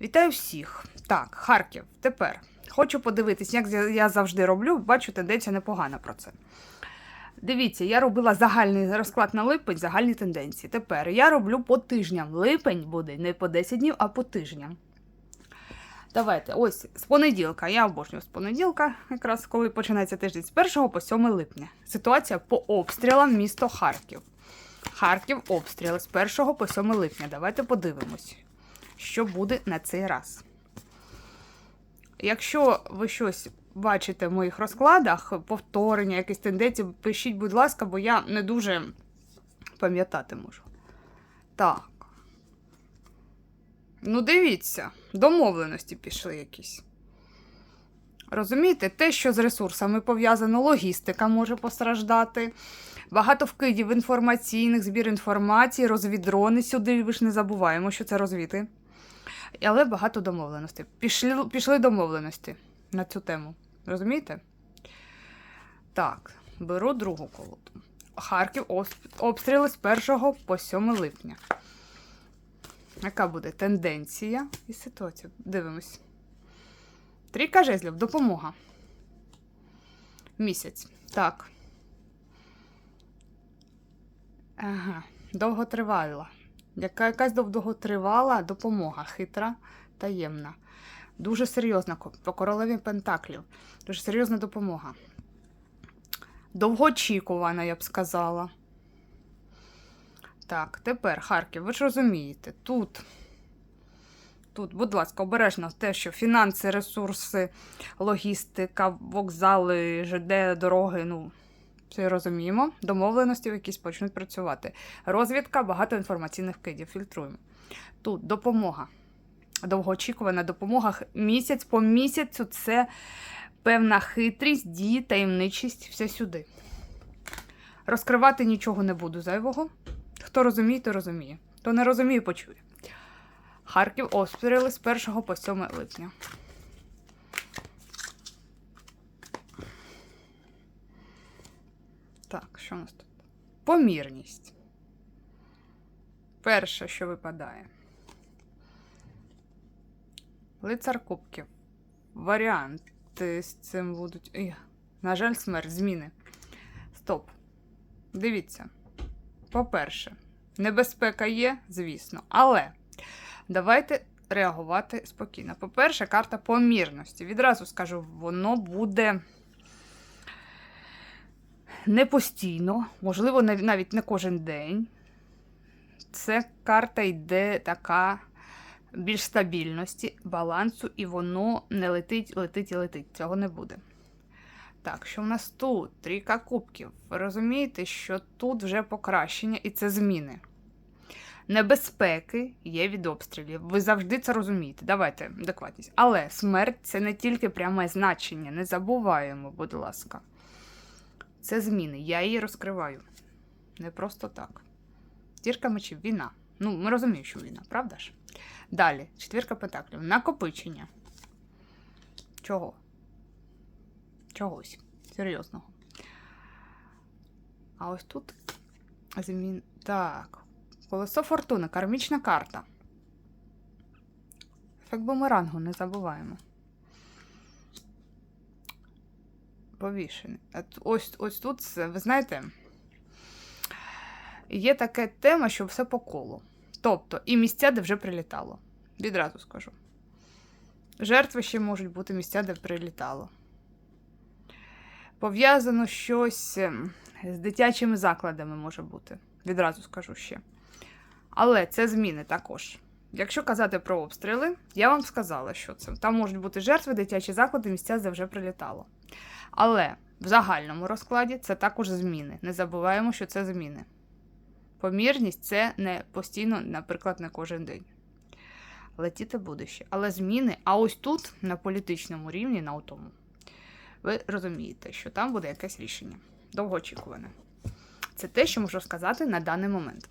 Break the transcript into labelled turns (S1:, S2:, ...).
S1: Вітаю всіх. Так, Харків. Тепер хочу подивитись, як я- завжди роблю. Бачу, тенденція непогана про це. Дивіться, я робила загальний розклад на липень, загальні тенденції. Тепер я роблю по тижням. Липень буде не по 10 днів, а по тижням. Давайте, ось з понеділка. Я обожнюю з понеділка, якраз коли починається тиждень, з 1 по 7 липня. Ситуація по обстрілам місто Харків. Харків обстріли з 1 по 7 липня. Давайте подивимось, що буде на цей раз. Якщо ви щось бачите в моїх розкладах, повторення, якісь тенденції, пишіть, будь ласка, бо я не дуже пам'ятати можу. Так. Ну, дивіться, домовленості пішли якісь. Розумієте, те, що з ресурсами пов'язано, логістика може постраждати. Багато вкидів інформаційних, збір інформації, розвідрони сюди, ви ж не забуваємо, що це розвіти. Але багато домовленостей. Пішли, пішли домовленості на цю тему. Розумієте? Так, беру другу колоду. Харків обстріли з 1 по 7 липня. Яка буде тенденція і ситуація? Дивимось. Трійка жезлів, допомога. Місяць. Так. Ага, довготривала. Яка якась довготривала допомога, хитра, таємна. Дуже серйозна по королеві Пентаклів. Дуже серйозна допомога. Довгоочікувана, я б сказала. Так, тепер Харків, ви ж розумієте, тут. Тут, будь ласка, обережно те, що фінанси, ресурси, логістика, вокзали, ЖД, дороги, ну, все розуміємо. Домовленості якісь почнуть працювати. Розвідка, багато інформаційних вкидів. Фільтруємо. Тут допомога. Довгоочікувана допомога. Місяць по місяцю це певна хитрість, дії, таємничість, все сюди. Розкривати нічого не буду зайвого. Хто розуміє, то розуміє. Хто не розуміє, почує. Харків обстріли з 1 по 7 липня. Так, що у нас тут? Помірність. Перше, що випадає. Лицар кубків. Варіанти з цим будуть. Ой, на жаль, смерть, зміни. Стоп. Дивіться. По-перше, небезпека є, звісно, але давайте реагувати спокійно. По-перше, карта помірності. Відразу скажу, воно буде не постійно, можливо, навіть не кожен день. Це карта йде така більш стабільності, балансу, і воно не летить, летить і летить. Цього не буде. Так, що в нас тут? Трійка кубків. Ви розумієте, що тут вже покращення і це зміни. Небезпеки є від обстрілів. Ви завжди це розумієте. Давайте адекватність. Але смерть це не тільки пряме значення. Не забуваємо, будь ласка. Це зміни. Я її розкриваю. Не просто так. Зірка мечів, війна. Ну, ми розуміємо, що війна, правда ж? Далі, четвірка пентаклів. Накопичення. Чого? Чогось. Серйозного. А ось тут змін. Так. Колесо фортуни, кармічна карта. Ефект бумерангу не забуваємо. Повішений. Ось, ось тут, ви знаєте, є така тема, що все по колу. Тобто, і місця, де вже прилітало. Відразу скажу. Жертви ще можуть бути місця, де прилітало. Пов'язано щось ем, з дитячими закладами може бути. Відразу скажу ще. Але це зміни також. Якщо казати про обстріли, я вам сказала, що це. Там можуть бути жертви, дитячі заклади, місця, де вже прилітало. Але в загальному розкладі це також зміни. Не забуваємо, що це зміни. Помірність це не постійно, наприклад, не кожен день. Летіти буде ще. Але зміни, а ось тут, на політичному рівні, на тому, ви розумієте, що там буде якесь рішення. Довгоочікуване. Це те, що можу сказати на даний момент.